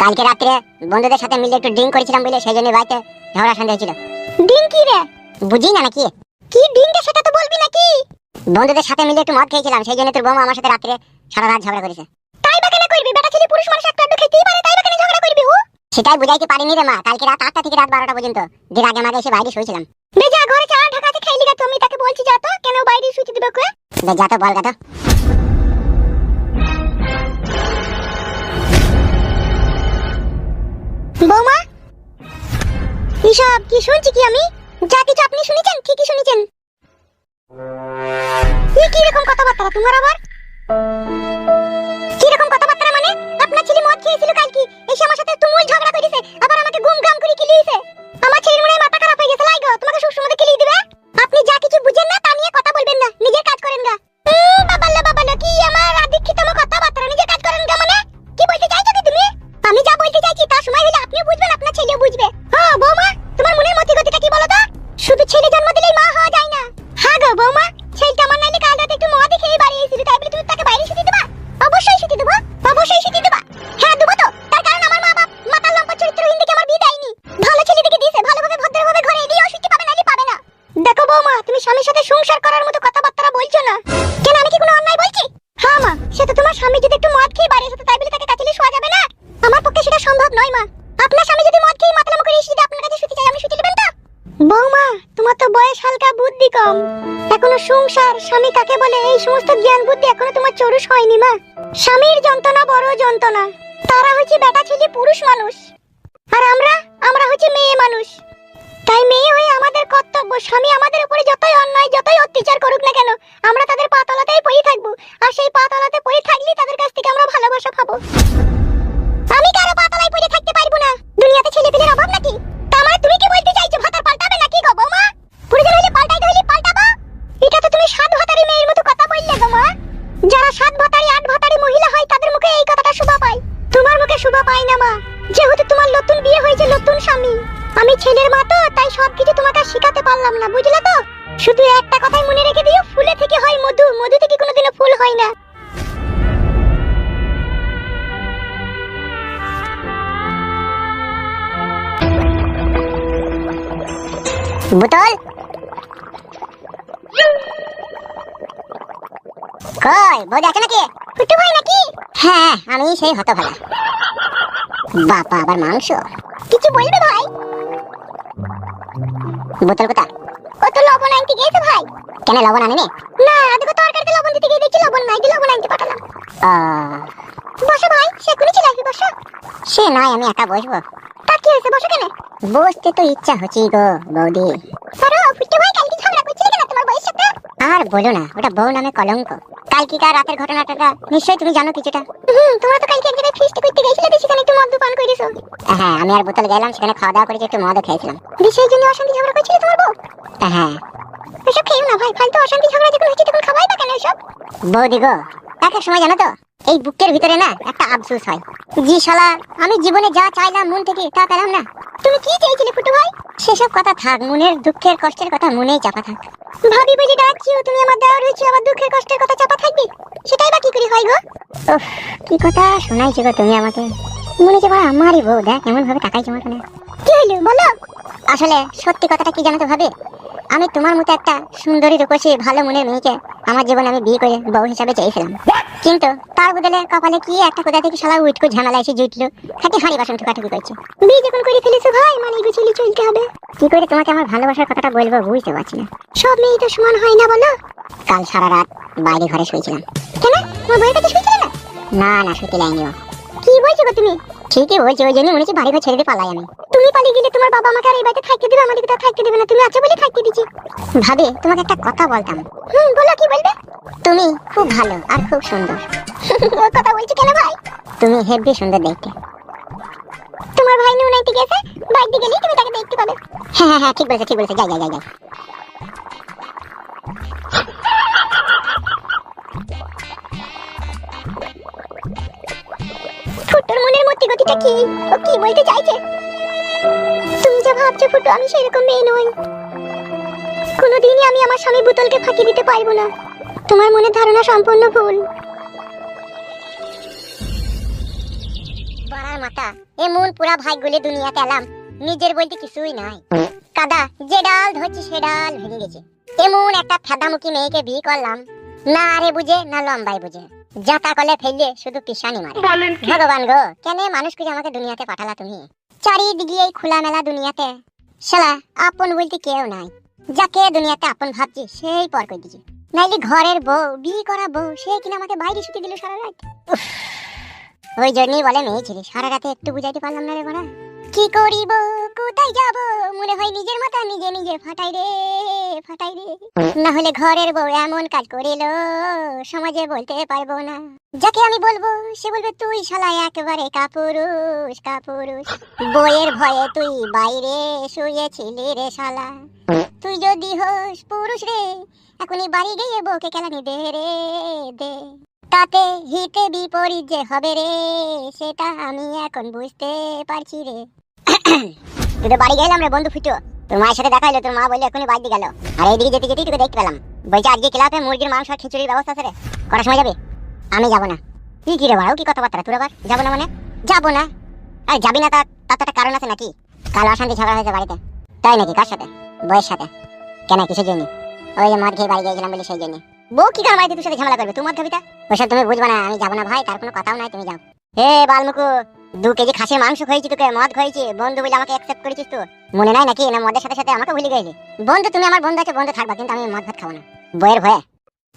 কালকে রাত্রে বন্ধুদের সাথে মিলে একটু ড্রিঙ্ক করেছিলাম বলে সেই জন্য বাড়িতে ঝগড়া শান্তি হয়েছিল। ডিং কি রে? বুঝি না নাকি? কি ডিংটা সেটা তো বলবি নাকি? বন্ধুদের সাথে মিলে একটু মদ খেয়েছিলাম সেই জন্য তোর বৌমা আমার সাথে রাত্রে সারা রাত ঝগড়া করেছে। তাই বা কেন করবি? বেটা ছেলে পুরুষ মানুষ একটা খেতেই পারে তাই বা কেন ঝগড়া করবি ও সেটাই বুঝাইতে পারিনি রে মা কালকে রাত আটটা থেকে রাত বারোটা পর্যন্ত যে আগে মাগে এসে বাইরে শুয়েছিলাম। বেজা ঘরে চা ঢাকাতে খাইলি গা তুমি তাকে বলছি যা তো কেন বাইরে শুতে দিবে কয়ে যা তো বল গা তো। বৌমা? এসব কি শুনছি কি আমি? যা কিছু আপনি শুনেছেন, ঠিকই শুনেছেন। কি রকম কথাবার্তা তোমার আবার? কি কথাবার্তা মানে? আপনার ছেলে মদ খেয়েছিল কালকে, এসে আমার সাথে তুমুল ঝগড়া করেছে, আবার আমাকে গুম গাম করে কিলিয়েছে। আমার ছেলের মনে মাথা খারাপ হয়ে গেছে, লাই গো, তোমাকে সব সময় কিলিয়ে দিবে? আপনি যা কিছু বুঝেন না, তা নিয়ে কথা বলবেন না, নিজের স্বামীর সাথে সংসার করার মতো কথাবার্তা বলছো না? কেন, আমি কি কোনো অন্যায় বলছি? হ্যাঁ মা সেটা তোমার স্বামী যদি একটু মদ খেয়ে বাড়ি এসে তাই বলে তাকে কাছে শোয়া যাবে না? আমার পক্ষে সেটা সম্ভব নয় মা। আপনার স্বামী যদি মদ খেয়ে মাতলাম করে এসে যদি আপনার কাছে শুতে চাই আমি শুতে নেবেন তো? বৌমা, তোমার তো বয়স হালকা, বুদ্ধি কম। এখনও সংসার, স্বামী কাকে বলে? এই সমস্ত জ্ঞান, বুদ্ধি এখনও তোমার চরুষ হয়নি মা। স্বামীর যন্ত্রণা বড় যন্ত্রণা। তারা হচ্ছে বেটা ছেলে পুরুষ মানুষ। আর আমরা? আমরা হচ্ছে মেয়ে মানুষ। কর্তব্য স্বামী, আমাদের উপরে যতই অন্যায়, যতই অত্যাচার করুক না কেন, আমরা তাদের পাতলাতেই পড়ে থাকব। আর সেই পাতলাতে পড়ে থাকলে তাদের কাছ থেকে আমরা ভালোবাসা পাবো। আমি কারও পাতলায় পড়ে থাকতে পারব না। দুনিয়াতে ছেলে পেলের অভাব নাকি? তা মানে তুমি কি বলতে চাইছো? ভাতার পাল্টাবে নাকি গো, বৌমা? প্রয়োজন হলে পাল্টাইতে হলে পাল্টাবো? এটা তো তুমি সাত ভাতারি মেয়ের মতো কথা বললে গো মা যারা সাত ভাতারি, আট ভাতারি মহিলা হয়, তাদের মুখে এই কথাটা শোভা পায়। তোমার মুখে শোভা পায় না, মা। যেহেতু তোমার নতুন বিয়ে হয়েছে, নতুন স্বামী। আমি ছেলের মা তো, তাই সবকিছু তোমাকে শিখাতে পারলাম না, বুঝলে তো? শুধু একটা কথাই মনে রেখে দিও, ফুলে থেকে হয় মধু মধু থেকে কোনোদিনও ফুল হয় না। বোতল? কই, বৌদি আছে নাকি? ফুটু ভাই নাকি? হ্যাঁ আমি সেই হত ভালা বাবা আবার মাংস? কিছু বলবে ভাই? বোতল কোথা ও তো লবণ আনতে গিয়েছে ভাই। কেন লবণ আনেনি? না আজকে তরকারিতে লবণ দিতে গিয়ে দেখি লবণ নাই দিয়ে লবণ আনতে পাঠালাম। বসো ভাই সে কোনি চলে আসবি বসো। সে নয় আমি একা বসবো। তা কি হয়েছে বসো কেন? বসতে তো ইচ্ছা হচ্ছেই গো বৌদি। আর বলো না ওটা বউ নামে কলঙ্ক। কালকিকার রাতের ঘটনাটা নিশ্চয়ই তুমি জানো কিছুটা। হুম তোমরা তো কালকে এক জায়গায় ফিস্ট করতে গেছিলে দিয়ে সেখানে একটু মদ পান করেছ হ্যাঁ আমি আর বোতল গেলাম সেখানে খাওয়া দাওয়া করেছি একটু মদও খেয়েছিলাম। বিষয়ের জন্য অশান্তি ঝগড়া করছিলে তোমার বউ? হ্যাঁ। এসব খেয়েও না ভাই ফালতু অশান্তি ঝগড়া যখন হচ্ছে তখন খাওয়াই না কেন এসব? বৌদি গো এক এক সময় জানো তো এই বুকের ভিতরে না একটা আফসোস হয়। জি শালা, আমি জীবনে যা চাইলাম মন থেকে তা পেলাম না। তুমি কি চেয়েছিলে ফুটু ভাই? সেসব কথা থাক, মনের দুঃখের কষ্টের কথা মনেই চাপা থাক। ভাবি বুঝে ডাকছিও, তুমি আমার দেওয়ার হয়েছে আবার দুঃখের কষ্টের কথা চাপা থাকবে। সেটাই বা কি করে হয় গো? কি কথা শোনাইছো গো তুমি আমাকে। মনে হচ্ছে বড় আমারই বউ, দেখ এমন ভাবে তাকাইছো আমার কানে। কি হলো বলো। আসলে সত্যি কথাটা কি জানো তো ভাবে? আমি তোমার মতো একটা সুন্দরী রূপসী ভালো মনের মেয়েকে আমার জীবনে আমি বিয়ে করে বউ হিসাবে চেয়েছিলাম। কিন্তু তার বদলে কপালে কি একটা কোথা থেকে শালা উইটকো ঝামেলা এসে জুটলো? খাটি হাঁড়ি বাসন ঠুকাঠুকি করছে বিয়ে যখন করে ফেলেছো ভাই মানে গুছিয়ে চলতে হবে। কি করে তোমাকে আমার ভালোবাসার কথাটা বলব বুঝতে পারছি না। সব মেয়ে তো সমান হয় না বলো? কাল সারা রাত বাইরে ঘরে শুয়েছিলাম। কেন? তোমার বউয়ের কাছে শুয়েছিলে না? না না শুতে লাইনি কি বলছো গো তুমি? ঠিকই বলছি ওই জন্য মনে হচ্ছে বাড়ি ঘর ছেড়ে দিয়ে পালাই আমি। তুমি পালিয়ে গেলে তোমার বাবা আমাকে আর এই বাড়িতে থাকতে দিবে, আমাদেরকে তো থাকতে দিবে না। তুমি আছো বলে থাকতে দিচ্ছি। ভাবে, তোমাকে একটা কথা বলতাম। হুম, বলো কি বলবে? তুমি খুব ভালো আর খুব সুন্দর। ওর কথা বলছি কেন ভাই? তুমি হেভি সুন্দর দেখতে। তোমার ভাই নুনাইতে গেছে বাইরে গেলেই তুমি তাকে দেখতে পাবে। হ্যাঁ হ্যাঁ হ্যাঁ ঠিক বলেছে ঠিক বলেছে। যাই যাই যাই যাই। ছোট্টর মনের মতি গতিটা কি? ও কি বলতে চাইছে? তুমি যা ভাবছ ফুটু আমি সেরকম মেয়ে নই। কোনোদিনই আমি আমার স্বামী বুতলকে ফাঁকি দিতে পারব না। তোমার মনের ধারণা সম্পূর্ণ ভুল। বড়ার মাথা এমন পুরা ভাগ্যলে দুনিয়াতে এলাম নিজের বলতে কিছুই নাই। কাদা যে ডাল ধরছি সে ডাল ভেঙে গেছে। এমন একটা ফেদামুখী মেয়েকে বিয়ে করলাম না আরে বুঝে না লম্বাই বুঝে। যাতা কলে ফেললে শুধু পিসানি মারে। ভগবান গো কেন মানুষ করে আমাকে দুনিয়াতে পাঠালা তুমি? চারিদিকে এই খোলামেলা দুনিয়াতে। শালা, আপন বলতে কেউ নাই। যাকে দুনিয়াতে আপন ভাবছে, সেই পর করে দিছে। নাইলে ঘরের বউ, বিয়ে করা বউ, সে কিনা আমাকে বাইরে শুতে দিল সারা রাত। ওই জন্যই বলে মেয়ে ছেলে, সারা রাতে একটু বুঝাইতে পারলাম না রে বড়া। কি করিব? কোথায় যাব? মনে হয় নিজের মাথা নিজে নিজে ফাটাই রে ফাটাই রে। না হলে ঘরের বউ এমন কাজ করিল, সমাজে বলতে পারব না। যাকে আমি বলব, সে বলবে, তুই শালা একেবারে কাপুরুষ কাপুরুষ। বইয়ের ভয়ে তুই বাইরে শুয়েছিলি রে শালা। তুই যদি হোস পুরুষ রে, এখনই বাড়ি গিয়ে বউকে কেলানি দে রে, দে। তাতে হিতে বিপরীত যে হবে রে, সেটা আমি এখন বুঝতে পারছি রে। তুই তো বাড়ি গেলাম রে বন্ধু ফুটো। তোর মায়ের সাথে দেখা হলো তোর মা বললে এখনই বাড়ি গেল। আর এইদিকে যেতে যেতেই তোকে দেখতে পেলাম। বলছে আজকে ক্লাবে মুরগির মাংস আর খিচুড়ির ব্যবস্থা আছে রে। কটার সময় যাবে? আমি যাব না। কি কি রে বাড়াও কি কথাবার্তা? তোর আবার যাব না মানে? যাব না। আরে যাবি না তার তার একটা কারণ আছে নাকি? কাল অশান্তি ঝগড়া হয়েছে বাড়িতে। তাই নাকি কার সাথে? বইয়ের সাথে। কেন, কিসের জন্য? ওই যে মদ খেয়ে বাড়ি গিয়েছিলাম বলে সেই জন্য। বউ কি কারণ বাড়িতে তোর সাথে ঝামেলা করবে? তুই মদ খাবি তা ওইসব তুমি বুঝবে না, আমি যাব না ভাই, তার কোনো কথাও নাই, তুমি যাও। হে বালমুকু দু কেজি খাসির মাংস খাইছি তোকে, মদ খাইছি বন্ধু বলে আমাকে অ্যাকসেপ্ট করেছিস তো। মনে নাই নাকি? না, মদের সাথে সাথে আমাকে ভুলে গেলি। বন্ধু, তুমি আমার বন্ধু আছে, বন্ধু থাকবা, কিন্তু আমি মদ ভাত খাব না। বইয়ের ভয়ে।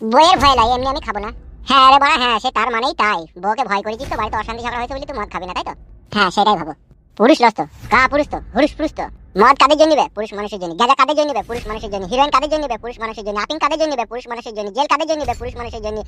বইয়ের ভয় লাই, এমনি আমি খাব না। হ্যাঁ রে বাড়া হ্যাঁ সে তার মানেই তাই। বউকে ভয় করেছিস তো, বাড়িতে অশান্তি ঝগড়া হয়েছে বলে তুই মদ খাবি না, তাই তো? হ্যাঁ সেটাই ভাবো। পুরুষ লস্ত কা পুরুষ তো হুরুষ পুরুষ তো। মদ কাদের জন্য নিবে? পুরুষ মানুষের জন্য। গাঁজা কাদের জন্য নিবে? পুরুষ মানুষের জন্য। হিরোইন কাদের জন্য নিবে? পুরুষ মানুষের জন্য। আপিং কাদের জন্য নিবে? পুরুষ মানুষের জন্য। জেল কাদের জন্য নিবে? পুরুষ মানুষের জন্য।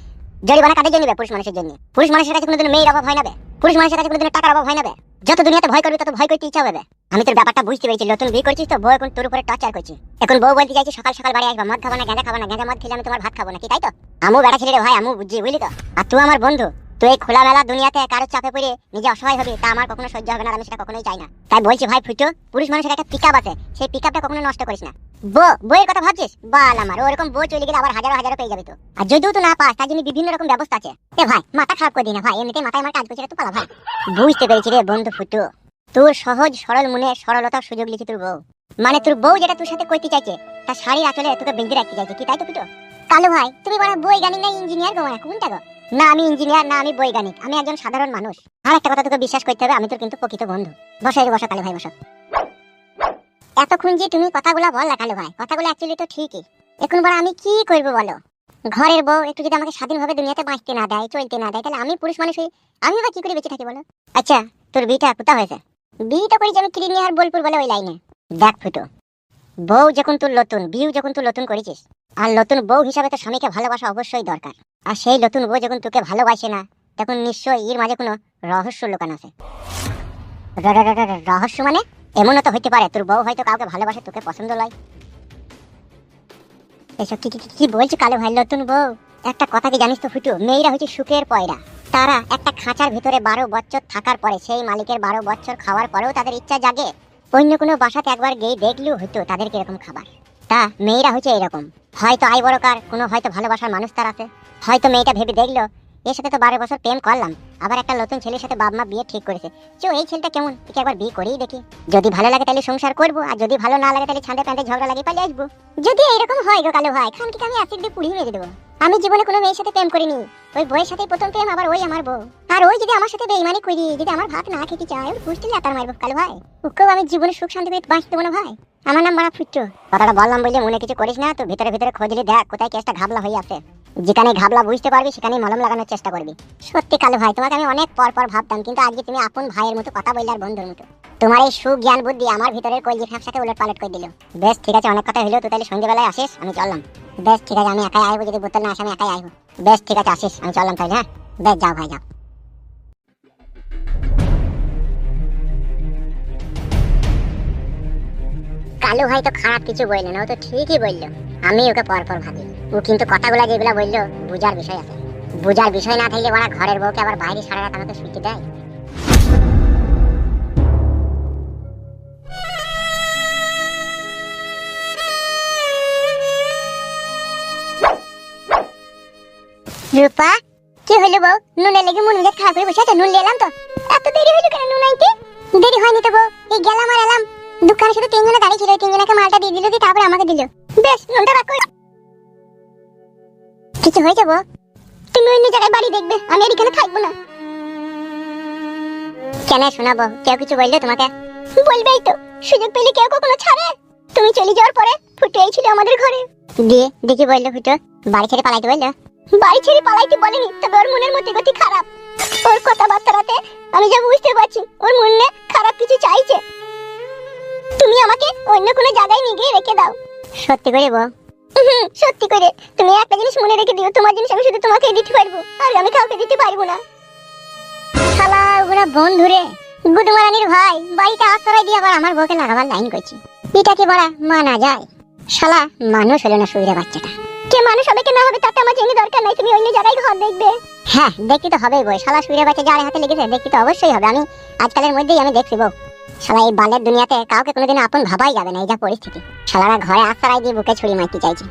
জরিমানা কাদের জন্য পুরুষ মানুষের জন্য। পুরুষ মানুষের কাছে কোনোদিন মেয়ের অভাব হয় না। পুরুষ মানুষের কাছে কোনোদিন টাকার অভাব হয় না যত দুনিয়াতে ভয় করবে, তত ভয় করতে ইচ্ছা হবে আমি তোর ব্যাপারটা বুঝতে পেরেছি। নতুন বিয়ে করছিস তো, বউ এখন তোর উপরে টর্চার করছি। এখন বউ বলতে চাইছি, সকাল সকাল বাড়ি আসবা। মদ খাব না গেঁদা খাব না গেঁদা মদ খেলে আমি তোমার ভাত খাব না, কি তাই তো? আমু বেড়া ছেলে রে ভাই, আমু বুঝছি, বুঝলি তো? আর তুই আমার বন্ধু। তুই এই খোলামেলা দুনিয়াতে কারও চাপে পড়ে নিজে অসহায় হবি, তা আমার কখনো সহ্য হবে না, আমি সেটা কখনোই চাই না। তাই বলছি, ভাই, ফুটো, পুরুষ মানুষের একটা পিক আছে, সেই পিক কখনো নষ্ট করিস না। বো বইয়ের কথা ভাবছিস? বাল আমার ওরকম বই চলে গেলে আবার হাজারো হাজারো পেয়ে যাবে তো। আর যদিও তো না পাস, তার জন্য বিভিন্ন রকম ব্যবস্থা আছে। এ ভাই, মাথা খারাপ করে দিই না, ভাই এমনিতে মাথায় আমার কাজ করছে তো পালা, ভাই। বুঝতে পেরেছি রে বন্ধু ফুটো, তোর সহজ, সরল মনে সরলতার সুযোগ লিখে তোর বউ। মানে তোর বউ যেটা তোর সাথে করতে চাইছে, তার শাড়ির আঁচলে তোকে বেঁধে রাখতে চাইছে, কি তাই তো ফুটো? কালু ভাই, তুমি বড় বৈজ্ঞানিক না, ইঞ্জিনিয়ার গো মানে কোনটা গো? না, আমি ইঞ্জিনিয়ার, না, আমি বৈজ্ঞানিক। আমি একজন সাধারণ মানুষ। আর একটা কথা তোকে বিশ্বাস করতে হবে, আমি তোর কিন্তু প্রকৃত বন্ধু। বসো এই যে বসো ভাই, বসো। এতক্ষণ যে তুমি কথাগুলো বললা, কালু ভাই, কথাগুলো অ্যাকচুয়ালি তো ঠিকই। এখন বড় আমি কি করব বলো? ঘরের বউ একটু যদি আমাকে স্বাধীনভাবে দুনিয়াতে বাঁচতে না দেয়, চলতে না দেয়, তাহলে আমি পুরুষ মানুষ হই আমি আবার কি করে বেঁচে থাকি বলো? আচ্ছা তোর বিয়েটা কোথা হয়েছে? বিয়েটা করেছি আমি কিরিনিহার বোলপুর বলে ওই লাইনে দেখ ফুটো। বউ যখন তুই নতুন বিয়ে যখন তুই নতুন করেছিস, আর নতুন বউ হিসাবে তো স্বামীকে ভালোবাসা অবশ্যই দরকার। আর সেই নতুন বউ যখন তোকে ভালোবাসে না, তখন নিশ্চয়ই এর মাঝে কোনো রহস্য লুকানো আছে। রহস্য মানে? এমনও তো হইতে পারে, তোর বউ হয়তো কাউকে ভালোবাসে, তোকে পছন্দ লয়। এসব কি- কি বলছি কালো ভাই, নতুন বউ? একটা কথা কি জানিস তো ফুটু, মেয়েরা হচ্ছে সুখের পয়রা। তারা একটা খাঁচার ভিতরে বারো বছর থাকার পরে, সেই মালিকের বারো বছর খাওয়ার পরেও তাদের ইচ্ছা জাগে। অন্য কোনো বাসাতে একবার গিয়ে দেখলেও হয়তো তাদের কীরকম খাবার। তা, মেয়েরা হচ্ছে এরকম হয়তো আই বড়কার কোনো হয়তো ভালোবাসার মানুষ তার আছে। হয়তো মেয়েটা ভেবে দেখল, এর সাথে তো বারো বছর প্রেম করলাম, আবার একটা নতুন ছেলের সাথে বাপ মা বিয়ে ঠিক করেছে। চো, এই ছেলেটা কেমন? একে একবার বিয়ে করেই দেখি। যদি ভালো লাগে তাহলে সংসার করব, আর যদি ভালো না লাগে তাহলে ছাঁদে প্যান্টে ঝগড়া লাগিয়ে পালিয়ে আসব। যদি এরকম হয় গো কালো ভাই খানকে আমি অ্যাসিড দিয়ে পুড়িয়ে মেরে দেবো? আমি জীবনে কোনো মেয়ের সাথে প্রেম করিনি। ওই বইয়ের সাথে প্রথম প্রেম, আবার ওই আমার বউ। আর ওই যদি আমার সাথে বেইমানি করি, যদি আমার ভাত না খেতে চায়, ওই বুঝতে লাতার মারবো, কালো ভাই। ওকেও আমি জীবনে সুখ শান্তি পেয়ে বাঁচতে দেবো ভাই। আমার নাম মারা ফুটছো কথাটা বললাম বললে মনে কিছু করিস না, তো ভিতরে ভিতরে খোঁজলে দেখ কোথায় কেসটা ঘাবলা হয়ে আছে। যেখানে ঘাবলা বুঝতে পারবি সেখানে মলম লাগানোর চেষ্টা করবি। সত্যি কালো ভাই, তোমাকে আমি অনেক পর পর ভাবতাম, কিন্তু আজকে তুমি আপন ভাইয়ের মতো কথা বললে আর বন্ধুর মতো। তোমার এই সুজ্ঞান বুদ্ধি আমার ভিতরের কলজি ফ্যাপসাকে উলট পালট করে দিল। বেশ, ঠিক আছে, অনেক কথা হইল তুই তাহলে সন্ধ্যেবেলায় আসিস, আমি চললাম। বেশ, ঠিক আছে, আমি একাই আইবো, যদি বোতল না আসে, আমি একাই আইবো। বেশ, ঠিক আছে, আসিস। আমি চললাম তাহলে হ্যাঁ? বেশ, যাও ভাই, যাও। কালু ভাই তো খারাপ কিছু বললেন ও তো ঠিকই বলল। আমি ওকে পর পর ভাবি। ও কিন্তু কথাগুলো যেগুলো বলল, বুঝার বিষয় আছে। বুঝার বিষয় না থাকলে ওরা ঘরের বউকে আবার বাইরে সারা রাত আমাকে শুইতে দেয়। রূপা কি হইল বউ? নুনের লেগে মন মেজাজ খারাপ করে বসে আছে? নুন নিয়ে এলাম তো? এত দেরি হইল কেন নুন আনতে? দেরি হয়নি তো বউ। এই গেলাম আর এলাম। দোকানে শুধু তিনজনে দাঁড়িয়ে ছিল। তিনজনকে মালটা দিয়ে দিল, দিয়ে তারপরে আমাকে দিল। বেশ, নুনটা রাখো কিছু হয়েছে বউ? তুমি অন্য জায়গায় বাড়ি দেখবে। আমি আর এখানে থাকব না। কেন শোনাবো? কেউ কিছু বলল তোমাকে? বলবেই তো। সুযোগ পেলে কেউ কখনো ছাড়ে। তুমি চলে যাওয়ার পরে ফুটে ছিল আমাদের ঘরে। দিয়ে দেখি বলল ফুটো বাড়ি ছেড়ে পালাইতে বলল? বাড়ি ছেড়ে পালাইতে বলেনি তবে ওর মনের মধ্যে গতি খারাপ। ওর কথাবার্তাতে আমি যা বুঝতে পারছি ওর মনে খারাপ কিছু চাইছে। তুমি আমাকে অন্য কোনো জায়গায় নিয়ে গিয়ে রেখে দাও। সত্যি করে হুম, সত্যি করে। তুমি একটা জিনিস মনে রেখে দিও তোমার জিনিস আমি শুধু তোমাকে দিতে পারব আর আমি কাউকে দিতে পারব না। শালা ওরা বন্ধু রে। গুদমারানির ভাই বাড়িতে আশ্রয় দিয়ে আবার আমার বউকে লাগাবার লাইন করছি। এটা কি বলা? মানা যায়। শালা মানুষ হলো না সুইরে বাচ্চাটা। কে মানুষ হবে কে না হবে তাতে আমার জেনে দরকার নাই। তুমি অন্য জায়গায় ঘর দেখবে। হ্যাঁ। দেখতে তো হবেই বই শালা সুইরে বাচ্চা যার হাতে লেগেছে দেখতে তো অবশ্যই হবে। আমি আজকালের মধ্যেই আমি দেখছি বউ শালা এই বালের দুনিয়াতে কাউকে কোনোদিন আপন ভাবাই যাবে না এই যা পরিস্থিতি। শালারা ঘরে আশ্রয় দিয়ে বুকে ছুরি মারতে চাইছে।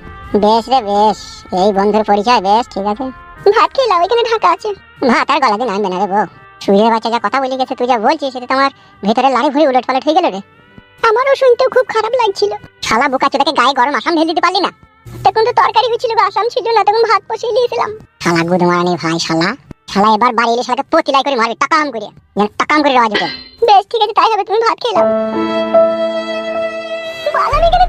বেশ রে বেশ। এই বন্ধুর পরিচয় বেশ ঠিক আছে। ভাত খেয়ে লাও এখানে ঢাকা আছে। ভাত আর গলা দিয়ে নামবে না রে বউ। বাচ্চা যা কথা বলে গেছে তুই যা বলছিস সেটা তোমার ভেতরে লাড়ি ভুড়ি উলট পালট হয়ে গেল রে। আমারও শুনতেও খুব খারাপ লাগছিল। শালা বোকা চোদাকে গায়ে গরম আসাম ঢেলে দিতে পারলি না? তখন তো তরকারি হয়েছিল বা আসাম ছিল না তখন ভাত বসিয়ে দিয়েছিলাম। শালা গুদমারানি ভাই শালা। শালা এবার বাড়ি এলে শালাকে পতিলাই করে মারবে টাকাম করে। যেন টাকাম করে রাজ যেত বেশ ঠিক আছে তাই হবে তুমি ভাত বল আমি এখানে